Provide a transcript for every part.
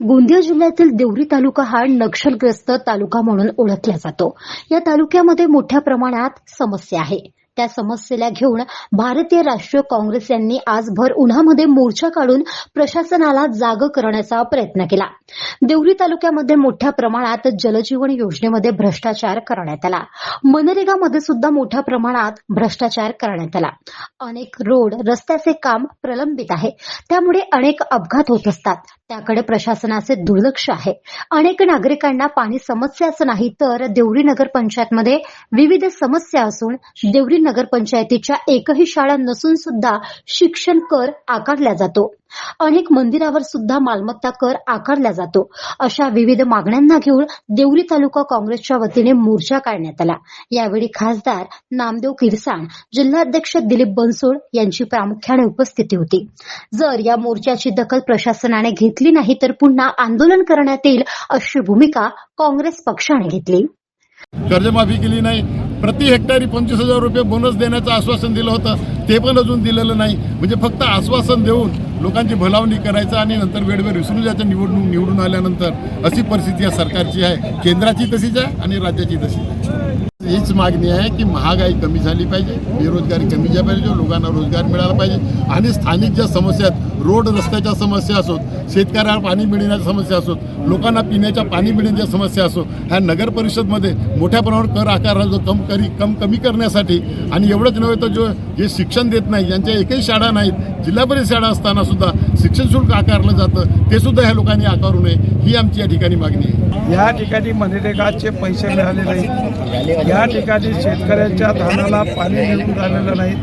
गोंदिया जिल्ह्यातील देवरी तालुका हा नक्षलग्रस्त तालुका म्हणून ओळखला जातो. या तालुक्यामध्ये मोठ्या प्रमाणात समस्या आहे. त्या समस्येला घेऊन भारतीय राष्ट्रीय काँग्रेस यांनी आज भर उन्हामध्ये मोर्चा काढून प्रशासनाला जाग करण्याचा प्रयत्न केला. देवरी तालुक्यामध्ये मोठ्या प्रमाणात जलजीवन योजनेमध्ये भ्रष्टाचार करण्यात आला. मनरेगामध्ये सुद्धा मोठ्या प्रमाणात भ्रष्टाचार करण्यात आला. अनेक रोड रस्त्याचे काम प्रलंबित आहे. त्यामुळे अनेक अपघात होत असतात. त्याकडे प्रशासनाचे दुर्लक्ष आहे. अनेक नागरिकांना पाणी समस्याच नाही तर देवरी नगर पंचायतमध्ये विविध समस्या असून देवरी नगरपंचायतीच्या एकही शाळा नसून सुद्धा शिक्षण कर आकारला जातो. अनेक मंदिरावर सुद्धा मालमत्ता कर आकारला जातो. अशा विविध मागण्यांना घेऊन देवरी तालुका काँग्रेसच्या वतीने मोर्चा काढण्यात आला. यावेळी खासदार नामदेव किरसाण जिल्हाध्यक्ष दिलीप बनसोड यांची प्रामुख्याने उपस्थिती होती. जर या मोर्चाची दखल प्रशासनाने घेतली नाही तर पुन्हा आंदोलन करण्यात येईल अशी भूमिका काँग्रेस पक्षाने घेतली. कर्जमाफी केली नाही. प्रति हेक्टरी पंचवीस हजार रुपये बोनस देण्याचं आश्वासन दिलं होतं. ते पण अजून दिलेलं नाही. म्हणजे फक्त आश्वासन देऊन लोकांची भलावणी करायचं आणि नंतर वेळवेळ विसरून जायचं निवडणूक निवडून आल्यानंतर अशी परिस्थिती या सरकारची आहे. केंद्राची तशीच आहे आणि राज्याची तशीच आहे. हीच मागणी आहे की महागाई कमी झाली पाहिजे बेरोजगारी कमी झाली पाहिजे लोकांना रोजगार मिळाला पाहिजे आणि स्थानिक ज्या समस्या आहेत रोड रस्त्याच्या समस्या असोत शेतकऱ्याला पाणी मिळण्याच्या समस्या असोत लोकांना पिण्याच्या पाणी मिळण्याच्या समस्या असो ह्या नगर परिषदमध्ये मोठ्या प्रमाणावर कर आकारला जो कम करी कम कमी करण्यासाठी. आणि एवढंच नव्हे तर जो जे शिक्षण देत नाही ज्यांच्या एकही शाळा नाहीत जिल्हा परिषद शाळा असताना सुद्धा शिक्षण शुल्क आकारलं जातं ते सुद्धा ह्या लोकांनी आकारू नये ही आमची या ठिकाणी मागणी आहे. या ठिकाणी मनरेगाचे पैसे मिळाले नाहीत या ठिकाणी शेतकऱ्यांच्या धानाला पाणी मिळून झालेलं नाही.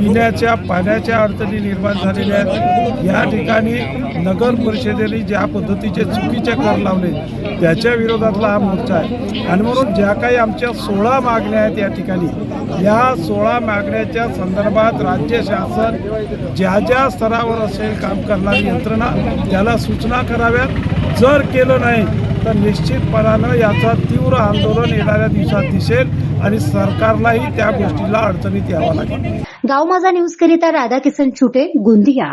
पिण्याच्या पाण्याच्या अडचणी निर्माण झालेल्या आहेत. या ठिकाणी नगर परिषदेने ज्या पद्धतीचे चुकीचे कर लावले त्याच्या विरोधातला हा मोर्चा आहे. आणि म्हणून ज्या काही आमच्या सोळा मागण्या आहेत या ठिकाणी या सोळा मागण्याच्या संदर्भात राज्य शासन ज्या ज्या स्तरावर असेल काम करणारी यंत्रणा त्याला सूचना कराव्यात. जर केलं नाही तर निश्चितपणानं याचा तीव्र आंदोलन येणाऱ्या दिवसात दिसेल आणि सरकारलाही त्या गोष्टीला अडचणीत यावं लागेल. गाव माझा न्यूज करिता राधाकिसन छुटे गोंदिया.